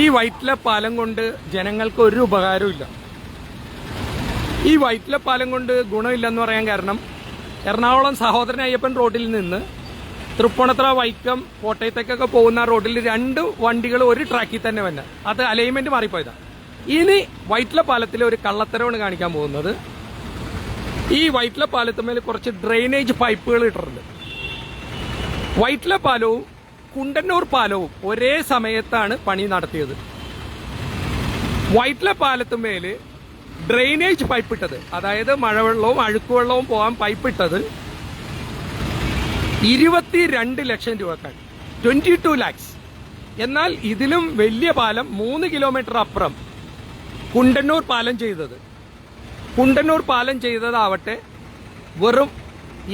ഈ വൈറ്റില പാലം കൊണ്ട് ജനങ്ങൾക്ക് ഒരു ഉപകാരമില്ല ഈ വൈറ്റില പാലം കൊണ്ട് ഗുണമില്ലെന്ന് പറയാൻ കാരണം എറണാകുളം സഹോദരൻ അയ്യപ്പൻ റോഡിൽ നിന്ന് തൃപ്പൂണത്ര വൈക്കം കോട്ടയത്തേക്കൊക്കെ പോകുന്ന റോഡിൽ രണ്ട് വണ്ടികൾ ഒരു ട്രാക്കിൽ തന്നെ വന്ന. അത് അലൈൻമെന്റ് മാറിപ്പോയതാണ് ഇനി വൈറ്റില പാലത്തിൽ ഒരു കള്ളത്തരമാണ് കാണിക്കാൻ പോകുന്നത്. ഈ വൈറ്റില പാലത്തുമേൽ കുറച്ച് ഡ്രെയിനേജ് പൈപ്പുകൾ ഇട്ടിട്ടുണ്ട്. വൈറ്റില പാലവും കുണ്ടന്നൂർ പാലവും ഒരേ സമയത്താണ് പണി നടത്തിയത്. വൈറ്റില പാലത്തുമേൽ ഡ്രെയിനേജ് പൈപ്പ് ഇട്ടത് അതായത് മഴവെള്ളവും അഴുക്കുവെള്ളവും പോകാൻ പൈപ്പ് ഇട്ടത് ഇരുപത്തിരണ്ട് ലക്ഷം രൂപക്കാണ്. Twenty two lakhs. എന്നാൽ ഇതിലും വലിയ പാലം മൂന്ന് കിലോമീറ്റർ അപ്പുറം കുണ്ടന്നൂർ പാലം ചെയ്തത്. കുണ്ടന്നൂർ പാലം ചെയ്തതാവട്ടെ വെറും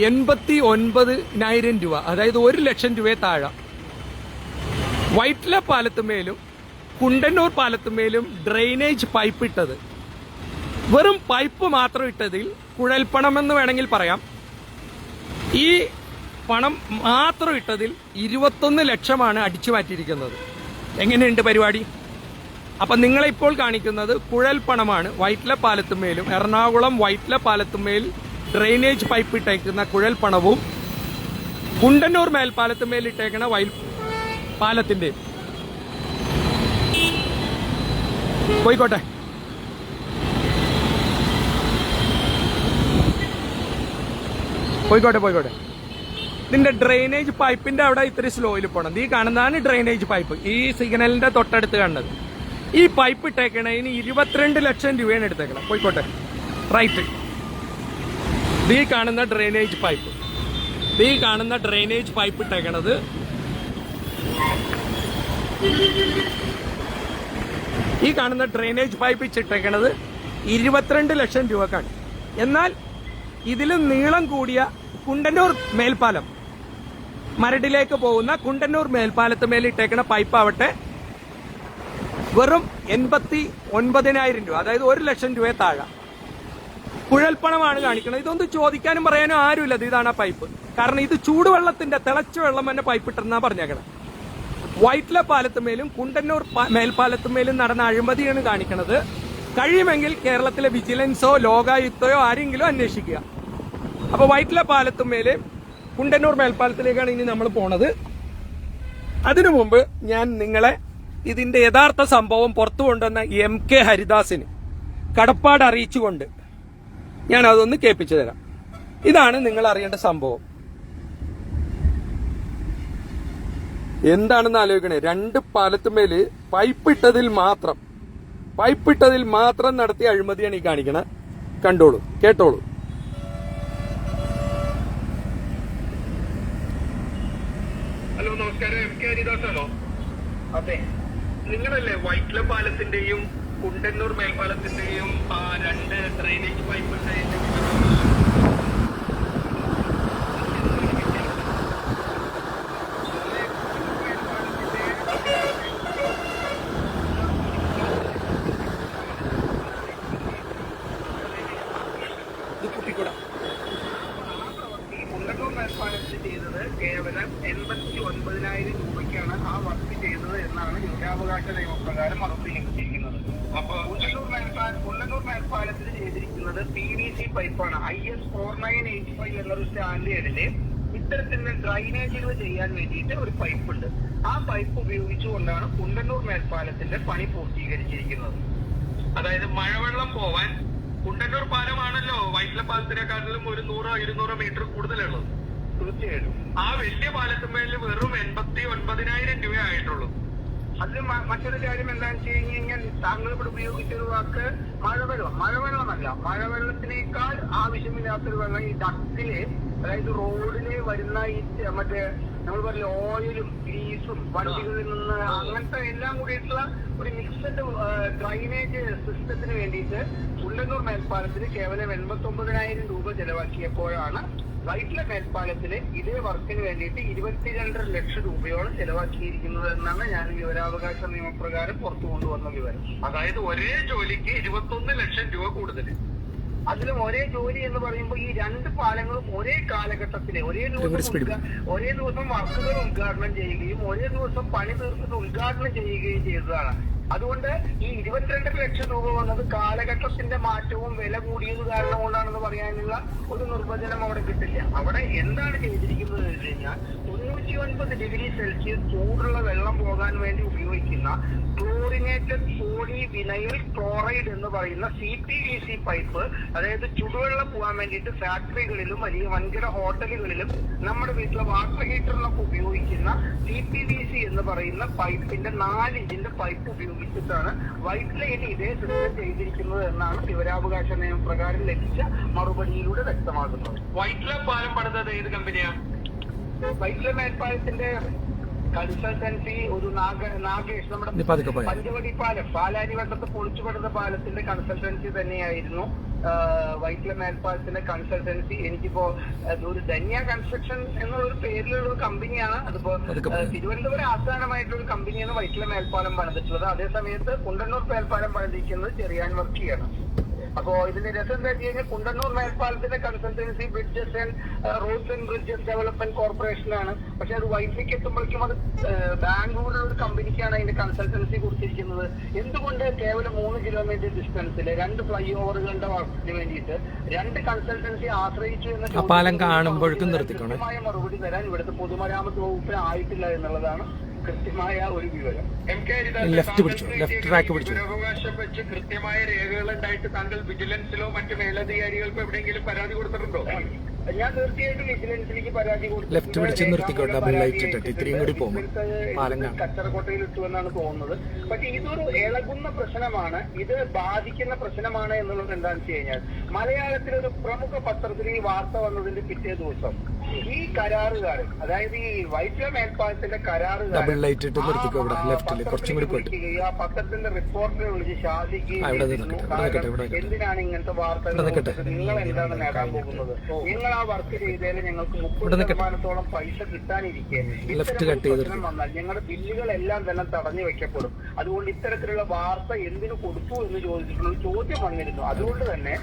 എൺപത്തി ഒൻപതിനായിരം രൂപ അതായത് ഒരു ലക്ഷം രൂപയെ താഴെ. വൈറ്റില പാലത്തുമേലും കുണ്ടന്നൂർ പാലത്തുമേലും ഡ്രെയിനേജ് പൈപ്പ് ഇട്ടത്. വെറും പൈപ്പ് മാത്രം ഇട്ടതിൽ കുഴൽപ്പണം എന്ന് വേണമെങ്കിൽ പറയാം. ഈ പണം മാത്രം ഇട്ടതിൽ ഇരുപത്തൊന്ന് ലക്ഷമാണ് അടിച്ചു മാറ്റിയിരിക്കുന്നത്. എങ്ങനെയുണ്ട് പരിപാടി? അപ്പം നിങ്ങളിപ്പോൾ കാണിക്കുന്നത് കുഴൽപ്പണമാണ് വൈറ്റില വൈറ്റ്ല പാലത്തുമേലും എറണാകുളം വൈറ്റില പാലത്തുമേൽ ഡ്രെയിനേജ് പൈപ്പ് ഇട്ടേക്കുന്ന കുഴൽപ്പണവും കുണ്ടന്നൂർ മേൽപ്പാലത്തുമേൽ ഇട്ടേക്കുന്ന പാലത്തിന്റെ. പോയിക്കോട്ടെ. പോയിക്കോട്ടെ പോയിക്കോട്ടെ. ഇതിന്റെ ഡ്രെയിനേജ് പൈപ്പിന്റെ അവിടെ ഇത്തിരി സ്ലോയിൽ പോകണം ഈ കാണുന്നതാണ് ഡ്രെയിനേജ് പൈപ്പ് ഈ സിഗ്നലിന്റെ തൊട്ടടുത്ത് കാണുന്നത്. ഈ പൈപ്പ് ഇട്ടേക്കണതിന് ഇരുപത്തിരണ്ട് ലക്ഷം രൂപയാണ് എടുത്തേക്കണം. പോയിക്കോട്ടെ. റൈറ്റ് ഈ കാണുന്ന ഡ്രെയിനേജ് പൈപ്പ് ഈ കാണുന്ന ഡ്രെയിനേജ് പൈപ്പ് ഇട്ടേക്കണത് ഈ കാണുന്ന ഡ്രെയിനേജ് പൈപ്പ് ചിട്ടേക്കണത് ഇരുപത്തിരണ്ട് ലക്ഷം രൂപക്കാണ്. എന്നാൽ ഇതിൽ നീളം കൂടിയ കുണ്ടന്നൂർ മേൽപ്പാലം മരടിലേക്ക് പോകുന്ന കുണ്ടന്നൂർ മേൽപ്പാലത്ത് മേലിട്ടേക്കണ പൈപ്പ് ആവട്ടെ വെറും എൺപത്തി ഒൻപതിനായിരം രൂപ അതായത് ഒരു ലക്ഷം രൂപയെ താഴെ. കുഴൽപ്പണമാണ് കാണിക്കുന്നത്. ഇതൊന്നും ചോദിക്കാനും പറയാനും ആരുമില്ല. ഇതാണ് ആ പൈപ്പ് കാരണം ഇത് ചൂടുവെള്ളത്തിന്റെ തിളച്ച വെള്ളം തന്നെ പൈപ്പ് ഇട്ടെന്നാ പറഞ്ഞേക്കണം. വൈറ്റ്ല പാലത്തുമേലും കുണ്ടന്നൂർ മേൽപ്പാലത്തുമേലും നടന്ന അഴിമതിയാണ് കാണിക്കുന്നത് കഴിയുമെങ്കിൽ കേരളത്തിലെ വിജിലൻസോ ലോകായുക്തയോ ആരെങ്കിലും അന്വേഷിക്കുക. അപ്പൊ വൈറ്റ്ല പാലത്തുമേൽ കുണ്ടന്നൂർ മേൽപ്പാലത്തിലേക്കാണ് ഇനി നമ്മൾ പോണത്. അതിനു മുമ്പ് ഞാൻ നിങ്ങളെ ഇതിന്റെ യഥാർത്ഥ സംഭവം പുറത്തു കൊണ്ടുവന്ന എം കെ ഹരിദാസിന് കടപ്പാട് അറിയിച്ചുകൊണ്ട് ഞാൻ അതൊന്ന് കേൾപ്പിച്ചു തരാം. ഇതാണ് നിങ്ങൾ അറിയേണ്ട സംഭവം. എന്താണെന്ന് ആലോചിക്കണേ. രണ്ട് പാലത്തുമേൽ പൈപ്പ് ഇട്ടതിൽ മാത്രം പൈപ്പ് ഇട്ടതിൽ മാത്രം നടത്തിയ അഴിമതിയാണ് ഈ കാണിക്കണേ. കണ്ടോളൂ കേട്ടോളൂ. ഹലോ നമസ്കാരം. എം കെ അതെ. നിങ്ങളല്ലേ വൈറ്റ്ല പാലത്തിന്റെയും കുണ്ടന്നൂർ മേൽപ്പാലത്തിന്റെയും രണ്ട് ഡ്രെയിനേജ് പൈപ്പിന്റെ ഇത് കുട്ടിക്കൂടാ ഈ കുണ്ടന്നൂർ മേൽപ്പാലത്തിൽ ചെയ്തത് കേവലം എൺപത്തി ഒൻപതിനായിരം രൂപയ്ക്കാണ് ആ വർക്ക് ചെയ്തത് എന്നാണ് വിവരാവകാശ നിയമപ്രകാരം ഉറപ്പ് ലഭിച്ചിരിക്കുന്നത് അപ്പൊ കുണ്ടന്നൂർ മേൽപ്പാലം മേൽപ്പാലത്തിൽ ചെയ്തിരിക്കുന്നത് P V C പൈപ്പാണ് I S four nine eight five എന്നൊരു സ്റ്റാൻഡേർഡിൽ ഇത്തരത്തിലുള്ള ഡ്രൈനേജുകൾ ചെയ്യാൻ വേണ്ടിയിട്ട് ഒരു പൈപ്പ് ഉണ്ട്. ആ പൈപ്പ് ഉപയോഗിച്ചുകൊണ്ടാണ് കുണ്ടന്നൂർ മേൽപ്പാലത്തിന്റെ പണി പൂർത്തീകരിച്ചിരിക്കുന്നത്. അതായത് മഴവെള്ളം പോവാൻ കുണ്ടന്നൂർ പാലമാണല്ലോ വൈറ്റില പാലത്തിനെക്കാട്ടിലും ഒരു നൂറോ ഇരുന്നൂറോ മീറ്റർ കൂടുതലുള്ളത്. തീർച്ചയായിട്ടും. ആ വലിയ പാലത്തിന്മേലിൽ വെറും എൺപത്തി ഒൻപതിനായിരം രൂപ ആയിട്ടുള്ളൂ അതിൽ മ- മറ്റൊരു കാര്യം എന്താണെന്ന് വെച്ച് കഴിഞ്ഞ് കഴിഞ്ഞാൽ താങ്കൾ ഇവിടെ ഉപയോഗിച്ചൊരു വാക്ക് മഴവെള്ളം. മഴവെള്ളമല്ല. മഴവെള്ളത്തിനേക്കാൾ ആവശ്യമില്ലാത്തൊരു വെള്ളം ഈ ഡക്കിൽ അതായത് റോഡിൽ വരുന്ന ഈ മറ്റേ നമ്മൾ പറയില്ല ഓയിലും ഗ്രീസും വണ്ടികളിൽ നിന്ന് അങ്ങനത്തെ എല്ലാം കൂടിയിട്ടുള്ള ഒരു മിക്സഡ് ഡ്രൈനേജ് സിസ്റ്റത്തിന് വേണ്ടിയിട്ട് ഉള്ളന്നൂർ മേൽപ്പാലത്തിന് കേവലം എൺപത്തി ഒമ്പതിനായിരം രൂപ ചെലവാക്കിയപ്പോഴാണ് വൈറ്റില മേൽപ്പാലത്തിൽ ഇതേ വർക്കിന് വേണ്ടിയിട്ട് ഇരുപത്തിരണ്ടര ലക്ഷം രൂപയോളം ചെലവാക്കിയിരിക്കുന്നത് എന്നാണ് ഞാൻ വിവരാവകാശ നിയമപ്രകാരം പുറത്തു കൊണ്ടുവന്ന വിവരം. അതായത് ഒരേ ജോലിക്ക് ഇരുപത്തൊന്ന് ലക്ഷം രൂപ കൂടുതൽ. അതിലും ഒരേ ജോലി എന്ന് പറയുമ്പോൾ ഈ രണ്ട് പാലങ്ങളും ഒരേ കാലഘട്ടത്തിലെ ഒരേ ദിവസം ഒരേ ദിവസം വർക്കുകൾ ഉദ്ഘാടനം ചെയ്യുകയും ഒരേ ദിവസം പണി തീർത്തിട്ട് ഉദ്ഘാടനം ചെയ്യുകയും ചെയ്തതാണ്. അതുകൊണ്ട് ഈ ഇരുപത്തിരണ്ടര ലക്ഷം രൂപ വന്നത് കാലഘട്ടത്തിന്റെ മാറ്റവും വില കൂടിയത് കാരണം കൊണ്ടാണെന്ന് പറയാനുള്ള ഒരു നിർവചനം അവിടെ കിട്ടില്ല. അവിടെ എന്താണ് ചെയ്തിരിക്കുന്നത് എന്ന് കഴിഞ്ഞാൽ തൊണ്ണൂറ്റി ഒൻപത് ഡിഗ്രി സെൽഷ്യസ് ചൂടുള്ള വെള്ളം പോകാൻ വേണ്ടി ഉപയോഗിക്കുന്ന ക്ലോറിനേറ്റഡ് പോളി വിനൈൽ ക്ലോറൈഡ് എന്ന് പറയുന്ന C P V C pipe അതായത് ചുടുവെള്ളം പോകാൻ വേണ്ടിയിട്ട് ഫാക്ടറികളിലും വലിയ വൻകിട ഹോട്ടലുകളിലും നമ്മുടെ വീട്ടിലെ വാട്ടർ ഹീറ്ററിനൊക്കെ ഉപയോഗിക്കുന്ന സി പി വി സി എന്ന് പറയുന്ന പൈപ്പിന്റെ നാലിഞ്ചിന്റെ പൈപ്പ് ഉപയോഗിച്ചിട്ടാണ് വൈറ്റ് ലൈൻ ഇതേ സിസ്റ്റം ചെയ്തിരിക്കുന്നത് എന്നാണ് വിവരാവകാശ നിയമപ്രകാരം ലഭിച്ച മറുപടിയിലൂടെ വ്യക്തമാകുന്നത്. വൈറ്റില പാലം പണിതത് ഏത് കമ്പനിയാ വൈറ്റ് ലൈൻ മേൽപ്പാലത്തിന്റെ കൺസൾട്ടൻസി ഒരു നാഗ നാഗേഷ് നമ്മുടെ പഞ്ചവടി പാലം പാലാരി വട്ടത്ത് പൊളിച്ചു പെടുന്ന പാലത്തിന്റെ കൺസൾട്ടൻസി തന്നെയായിരുന്നു. വൈറ്റില മേൽപ്പാലത്തിന്റെ കൺസൾട്ടൻസി. എനിക്കിപ്പോ ഒരു ധന്യ കൺസ്ട്രക്ഷൻ എന്നുള്ളൊരു പേരിലുള്ള ഒരു കമ്പനിയാണ്. അതിപ്പോ തിരുവനന്തപുരം ആസ്ഥാനമായിട്ടുള്ള ഒരു കമ്പനിയാണ് വൈറ്റില മേൽപ്പാലം പണിതിട്ടുള്ളത്. അതേസമയത്ത് കുണ്ടന്നൂർ മേൽപ്പാലം പണിതിരിക്കുന്നത് ചെറിയാൻ വർക്കിയാണ്. അപ്പോ ഇതിന്റെ രസം എന്താ വെച്ച് കഴിഞ്ഞാൽ Kundannoor മേൽപ്പാലത്തിന്റെ consultancy bridges and roads and bridges development corporation ആണ്. പക്ഷെ അത് വൈറ്റിലേക്ക് എത്തുമ്പോഴേക്കും അത് ബാംഗ്ലൂരിലെ ബാംഗ്ലൂരിലുള്ള ഒരു കമ്പനിക്കാണ് അതിന്റെ കൺസൾട്ടൻസി കൊടുത്തിരിക്കുന്നത്. എന്തുകൊണ്ട് കേവലം മൂന്ന് കിലോമീറ്റർ ഡിസ്റ്റൻസിൽ രണ്ട് ഫ്ലൈ ഓവറുകളുടെ വർക്കിന് വേണ്ടിയിട്ട് രണ്ട് കൺസൾട്ടൻസി ആശ്രയിച്ചു എന്ന പാലം കാണുമ്പോഴേക്കും നിർത്തിക്കണം. മറുപടി തരാൻ ഇവിടുത്തെ പൊതുമരാമത്ത് വകുപ്പിന് ആയിട്ടില്ല എന്നുള്ളതാണ് കൃത്യമായ ഒരു വിവരം. എം കെ ലെഫ്റ്റ് പിടിച്ചു, ലെഫ്റ്റ് ട്രാക്ക് പിടിച്ചു. അവകാശം വെച്ച് കൃത്യമായ രേഖകൾ ഉണ്ടായിട്ട് താങ്കൾ വിജിലൻസിലോ മറ്റു മേലധികാരികൾക്കോ എവിടെയെങ്കിലും പരാതി കൊടുത്തിട്ടുണ്ടോ? ഞാൻ തീർച്ചയായിട്ടും വിജിലൻസിലേക്ക് പരാതി കൊടുത്തു ലെഫ്റ്റ് പിടിച്ച് നിർത്തിക്കോട്ടെ ഡബിൾ ലൈറ്റ് ഇട്ടിട്ട് ഇത്രയും കൂടി പോകും. പാലം കാണാം. കച്ചറക്കോട്ടയിൽ ഇട്ടു എന്നാണ് തോന്നുന്നത്. പക്ഷെ ഇതൊരു ഇളകുന്ന പ്രശ്നമാണ്. ഇത് ബാധിക്കുന്ന പ്രശ്നമാണ് എന്നുള്ളത് എന്താണെന്ന് വെച്ച് കഴിഞ്ഞാൽ മലയാളത്തിലെ ഒരു പ്രമുഖ പത്രത്തിൽ ഈ വാർത്ത വന്നതിന്റെ പിറ്റേ ദിവസം. ഈ കരാറുകാരൻ അതായത് ഈ വൈദ്യ മേൽപ്പാലത്തിന്റെ കരാറുകാരൻ ഡബിൾ ലൈറ്റ് ഇട്ട് നിർത്തിക്കോ ഇവിടെ ലെഫ്റ്റിൽ കുറച്ചും കൂടി പോയിട്ട്. ആ പത്രത്തിന്റെ റിപ്പോർട്ടറെ വിളിച്ച് ഷാദിക്ക്. എന്തിനാണ് ഇങ്ങനത്തെ വാർത്തകൾ നിങ്ങൾ എന്താണ് നേടാൻ പോകുന്നത്? നിങ്ങൾ ആ വർക്ക് ചെയ്തതിൽ ഞങ്ങൾക്ക് മുപ്പത്. ശതമാനത്തോളം പൈസ കിട്ടാനിരിക്കെ. ലെഫ്റ്റ് കട്ട് ചെയ്ത് പ്രശ്നം വന്നാൽ ഞങ്ങളുടെ ബില്ലുകളെല്ലാം തന്നെ തടഞ്ഞു വെക്കപ്പെടും. അതുകൊണ്ട് ഇത്തരത്തിലുള്ള വാർത്ത എന്തിനു കൊടുത്തു എന്ന് ചോദിച്ചിട്ടുള്ള ചോദ്യം വന്നിരുന്നു. അതുകൊണ്ട് തന്നെ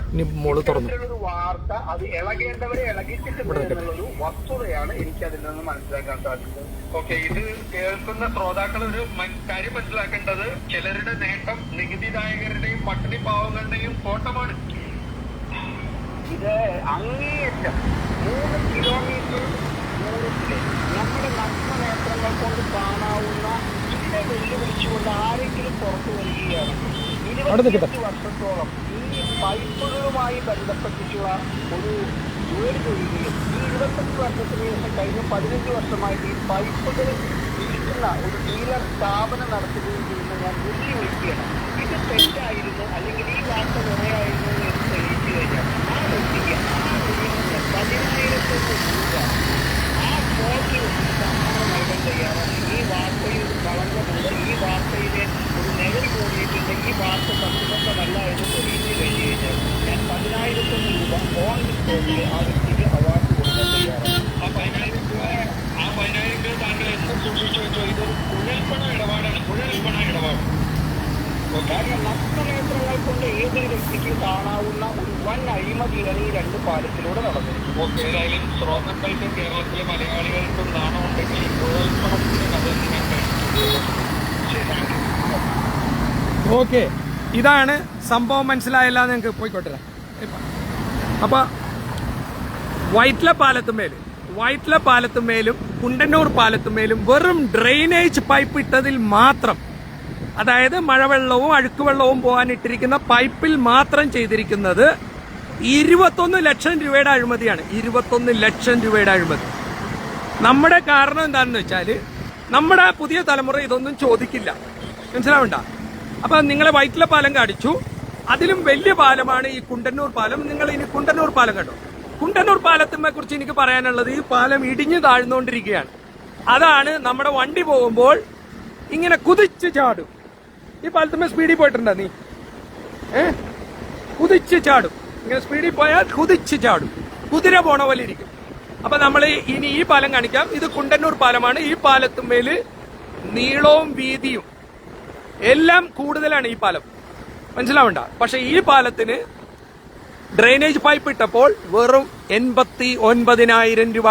ഇത്തരത്തിലുള്ള വാർത്ത അത് ഇളകേണ്ടവരെ ഇളകിച്ചിട്ടുണ്ട് എന്നുള്ളൊരു വസ്തുതയാണ് എനിക്ക് അതിൽ നിന്ന് മനസ്സിലാക്കാൻ സാധിക്കുന്നത് ഓക്കെ ഇത് കേൾക്കുന്ന ശ്രോതാക്കൾ ഒരു കാര്യം മനസ്സിലാക്കേണ്ടത് ചിലരുടെ നേട്ടം നികുതിദായകരുടെയും പട്ടിണി പാവങ്ങളുടെയും കോട്ടമാണ് ഇത് അങ്ങേയറ്റം മൂന്ന് കിലോമീറ്റർ ദൂരത്തിലെ നമ്മുടെ നഗ്നനേത്രങ്ങൾ കൊണ്ട് കാണാവുന്ന ഇതിനെ വെല്ലുവിളിച്ചുകൊണ്ട് ആരെങ്കിലും പുറത്തു വരികയാണ്. അവിടെ നിൽക്കട്ടെ. ഇരുപത്തിയഞ്ച് വർഷത്തോളം ഈ പൈപ്പുകളുമായി ബന്ധപ്പെട്ടിട്ടുള്ള ഒരു ജോലി ചെയ്യുകയും ഈ ഇരുപത്തഞ്ച് വർഷത്തിന് ശേഷം കഴിഞ്ഞ പതിനഞ്ച് വർഷമായിട്ട് ഈ പൈപ്പുകൾ വിൽക്കുന്ന ഒരു ഡീലർ സ്ഥാപനം നടത്തുകയും ചെയ്യുന്ന ഞാൻ വെല്ലുവിളിക്കുകയാണ് ഇത് തെറ്റായിരുന്നു അല്ലെങ്കിൽ ഈ വാർത്ത നുണയായിരുന്നു എന്ന് തെളിയിച്ചു കഴിഞ്ഞാൽ ആ വ്യക്തിക്ക് ആ ഡീലറിന് പതിനായിരത്തോളം രൂപ ആ സ്പോട്ടിൽ സമ്മാനം നൽകാൻ തയ്യാറാണ് ഈ വാർത്തയിൽ കളങ്കമുണ്ട് ഈ വാർത്തയിലെ ഒരു കൂടിയിട്ടുണ്ടെങ്കിൽ വാർത്ത സത്യസന്ധമല്ല എന്ന് തെളിയിച്ചു കഴിഞ്ഞു കഴിഞ്ഞാൽ ഞാൻ പതിനായിരത്തൊന്ന് രൂപ ഓൺ സ്പോട്ടിൽ ആ വ്യക്തിക്ക് അവാർഡ് കൊടുക്കാൻ തയ്യാറാണ്. ആ പതിനായിരം രൂപ ആ പതിനായിരം രൂപ താങ്കൾ എന്നും സൂക്ഷിച്ചു വെച്ചോ ഇതൊരു കുഴൽപ്പണ ഇടപാടാണ്. കുഴൽപ്പണ ഇടപാട്. കാരണം നഷ്ടനേത്രങ്ങൾ കൊണ്ട് ഏതൊരു വ്യക്തിക്കും കാണാവുന്ന ഒരു വൻ അഴിമതിയാണ് ഈ രണ്ട് പാലത്തിലൂടെ നടന്നിരിക്കുന്നത്. ഓക്കെ ഏതായാലും ശ്രോതാക്കൾക്കും കേരളത്തിലെ മലയാളികൾക്കും നാണമുണ്ടെങ്കിൽ കുഴൽപ്പണത്തിന് കഥ ഞാൻ കഴിച്ചു ശരി. ഓക്കെ. ഇതാണ് സംഭവം മനസ്സിലായല്ല നിങ്ങൾക്ക് പോയിക്കോട്ടെ അപ്പൊ വൈറ്റ്ല പാലത്തുമേൽ വൈറ്റ്ല പാലത്തുമേലും കുണ്ടന്നൂർ പാലത്തുമേലും വെറും ഡ്രെയിനേജ് പൈപ്പ് ഇട്ടതിൽ മാത്രം അതായത് മഴവെള്ളവും അഴുക്കുവെള്ളവും പോകാൻ ഇട്ടിരിക്കുന്ന പൈപ്പിൽ മാത്രം ചെയ്തിരിക്കുന്നത് ഇരുപത്തൊന്ന് ലക്ഷം രൂപയുടെ അഴിമതിയാണ്. ഇരുപത്തൊന്ന് ലക്ഷം രൂപയുടെ അഴിമതി. നമ്മുടെ കാരണം എന്താണെന്ന് വെച്ചാൽ നമ്മുടെ പുതിയ തലമുറ ഇതൊന്നും ചോദിക്കില്ല. മനസ്സിലാവണ്ട? അപ്പൊ നിങ്ങളെ വൈറ്റില പാലം കാണിച്ചു. അതിലും വലിയ പാലമാണ് ഈ കുണ്ടന്നൂർ പാലം. നിങ്ങൾ ഇനി കുണ്ടന്നൂർ പാലം കണ്ടു? കുണ്ടന്നൂർ പാലത്തിനെ കുറിച്ച് എനിക്ക് പറയാനുള്ളത് ഈ പാലം ഇടിഞ്ഞു താഴ്ന്നുകൊണ്ടിരിക്കുകയാണ്. അതാണ് നമ്മുടെ വണ്ടി പോകുമ്പോൾ ഇങ്ങനെ കുതിച്ച് ചാടും. ഈ പാലത്തുമ്മ സ്പീഡിൽ പോയിട്ടുണ്ടോ നീ? ഏ? കുതിച്ച് ചാടും. ഇങ്ങനെ സ്പീഡിൽ പോയാൽ കുതിച്ച് ചാടും. കുതിര പോണ പോലെ ഇരിക്കും. അപ്പൊ നമ്മൾ ഇനി ഈ പാലം കാണിക്കാം. ഇത് കുണ്ടന്നൂർ പാലമാണ്. ഈ പാലത്തുമ്മേൽ നീളവും വീതിയും എല്ലാം കൂടുതലാണ് ഈ പാലം. മനസ്സിലാവണ്ട? പക്ഷെ ഈ പാലത്തിന് ഡ്രെയിനേജ് പൈപ്പ് ഇട്ടപ്പോൾ വെറും എൺപത്തി ഒൻപതിനായിരം രൂപ.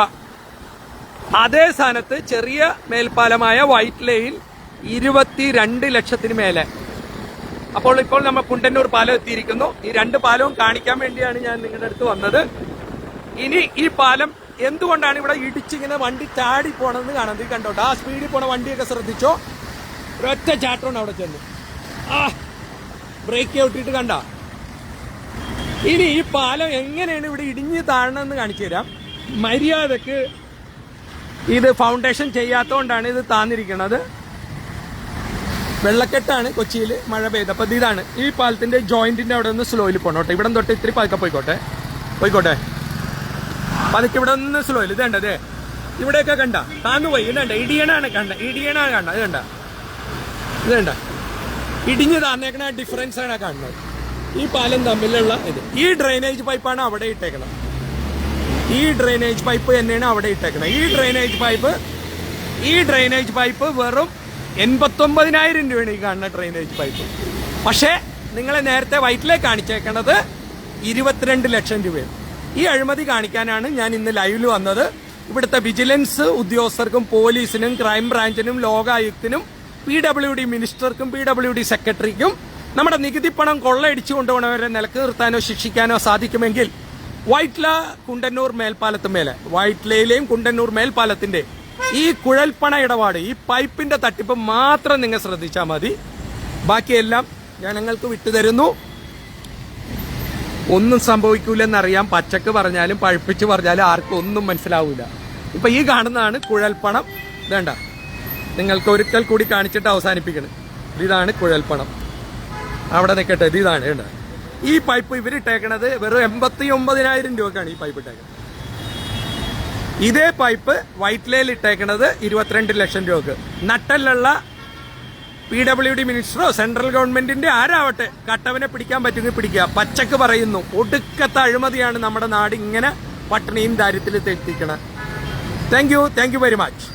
അതേ സ്ഥാനത്ത് ചെറിയ മേൽപ്പാലമായ വൈറ്റ് ലേയിൽ ഇരുപത്തിരണ്ട് ലക്ഷത്തിന് മേലെ. അപ്പോൾ ഇപ്പോൾ നമ്മൾ കുണ്ടന്നൂർ പാലം എത്തിയിരിക്കുന്നു. ഈ രണ്ട് പാലവും കാണിക്കാൻ വേണ്ടിയാണ് ഞാൻ നിങ്ങളുടെ അടുത്ത് വന്നത്. ഇനി ഈ പാലം എന്തുകൊണ്ടാണ് ഇവിടെ ഇടിച്ചിങ്ങനെ വണ്ടി ചാടി പോണെന്ന് കാണുന്നത് കണ്ടോട്ടോ ആ സ്പീഡിൽ പോണ വണ്ടിയൊക്കെ ശ്രദ്ധിച്ചോ? ഒരൊറ്റ ചാട്ടമാണ് അവിടെ ചെന്ന്. ആ ബ്രേക്ക് ഔട്ടിട്ട് കണ്ട. ഇനി ഈ പാലം എങ്ങനെയാണ് ഇവിടെ ഇടിഞ്ഞ് താഴണമെന്ന് കാണിച്ചു തരാം. മര്യാദയ്ക്ക് ഇത് ഫൗണ്ടേഷൻ ചെയ്യാത്തതുകൊണ്ടാണ് ഇത് താന്നിരിക്കുന്നത് വെള്ളക്കെട്ടാണ് കൊച്ചിയിൽ മഴ പെയ്തപ്പോൾ ഇതാണ്. ഈ പാലത്തിന്റെ ജോയിന്റിന്റെ അവിടെ നിന്ന് സ്ലോയിൽ പോണോട്ടെ. ഇവിടെ തൊട്ട് ഇത്തിരി പതുക്കെ പോയിക്കോട്ടെ. പോയിക്കോട്ടെ. പതുക്കെ ഇവിടെ നിന്ന് സ്ലോയിൽ ഇത് കണ്ടത്? ഇവിടെയൊക്കെ കണ്ട. താന്നു പോയി. ഇത് കണ്ട. ഇടിയണാണ് കണ്ട. ഇടിയണാണ് കണ്ട. ഇത് ഇത് കണ്ട ഇടിഞ്ഞ് താന്നേക്കണ ഡിഫറൻസ് ആണ് കാണുന്നത്. ഈ പാലം തമ്മിലുള്ള ഇത്. ഈ ഡ്രെയിനേജ് പൈപ്പാണ് അവിടെ ഇട്ടേക്കണം ഈ ഡ്രെയിനേജ് പൈപ്പ് തന്നെയാണ് അവിടെ ഇട്ടേക്കുന്നത് ഈ ഡ്രെയിനേജ് പൈപ്പ് ഈ ഡ്രെയിനേജ് പൈപ്പ് വെറും എൺപത്തൊമ്പതിനായിരം രൂപയാണ് ഈ കാണുന്ന ഡ്രെയിനേജ് പൈപ്പ് പക്ഷേ നിങ്ങളെ നേരത്തെ വൈറ്റിലേക്ക് കാണിച്ചേക്കണത് ഇരുപത്തിരണ്ട് ലക്ഷം രൂപയാണ്. ഈ അഴിമതി കാണിക്കാനാണ് ഞാൻ ഇന്ന് ലൈവിൽ വന്നത്. ഇവിടുത്തെ വിജിലൻസ് ഉദ്യോഗസ്ഥർക്കും പോലീസിനും ക്രൈം ബ്രാഞ്ചിനും ലോകായുക്തിനും പി ഡബ്ല്യു ഡി മിനിസ്റ്റർക്കും പി ഡബ്ല്യു ഡി സെക്രട്ടറിക്കും നമ്മുടെ നികുതി പണം കൊള്ളയടിച്ചു കൊണ്ടുപോകണവരെ നിലയ്ക്ക് നിർത്താനോ ശിക്ഷിക്കാനോ സാധിക്കുമെങ്കിൽ വൈറ്റ്ല കുണ്ടന്നൂർ മേൽപ്പാലത്ത് മേലെ വൈറ്റ്ലയിലെയും കുണ്ടന്നൂർ മേൽപ്പാലത്തിന്റെ ഈ കുഴൽപ്പണ ഇടപാട് ഈ പൈപ്പിന്റെ തട്ടിപ്പ് മാത്രം നിങ്ങൾ ശ്രദ്ധിച്ചാൽ മതി. ബാക്കിയെല്ലാം ജനങ്ങൾക്ക് വിട്ടുതരുന്നു ഒന്നും സംഭവിക്കൂലെന്നറിയാം. പച്ചക്ക് പറഞ്ഞാലും പഴുപ്പിച്ച് പറഞ്ഞാലും ആർക്കും ഒന്നും മനസ്സിലാവൂല. ഇപ്പൊ ഈ കാണുന്നതാണ് കുഴൽപ്പണം. വേണ്ട നിങ്ങൾക്ക് ഒരിക്കൽ കൂടി കാണിച്ചിട്ട് അവസാനിപ്പിക്കണം. ഇതാണ് കുഴൽപ്പണം. അവിടെ നിൽക്കട്ടെ ഇത് ഇതാണ് കേട്ടോ ഈ പൈപ്പ് ഇവരിട്ടേക്കണത് വെറും എൺപത്തി ഒമ്പതിനായിരം രൂപക്കാണ് ഈ പൈപ്പ് ഇട്ടേക്കുന്നത് ഇതേ പൈപ്പ് വൈറ്റ് ലേയിൽ ഇട്ടേക്കണത് ഇരുപത്തിരണ്ട് ലക്ഷം രൂപക്ക്. നട്ടലുള്ള പി ഡബ്ല്യു ഡി മിനിസ്റ്ററോ സെൻട്രൽ ഗവൺമെന്റിന്റെ ആരാവട്ടെ കട്ടവനെ പിടിക്കാൻ പറ്റുമെങ്കിൽ പിടിക്കുക. പച്ചക്ക് പറയുന്നു ഒടുക്കത്തെ അഴിമതിയാണ് നമ്മുടെ നാട് ഇങ്ങനെ പട്ടിണിയും ദാരിദ്ര്യത്തിൽ എത്തിക്കണം thank you thank you very much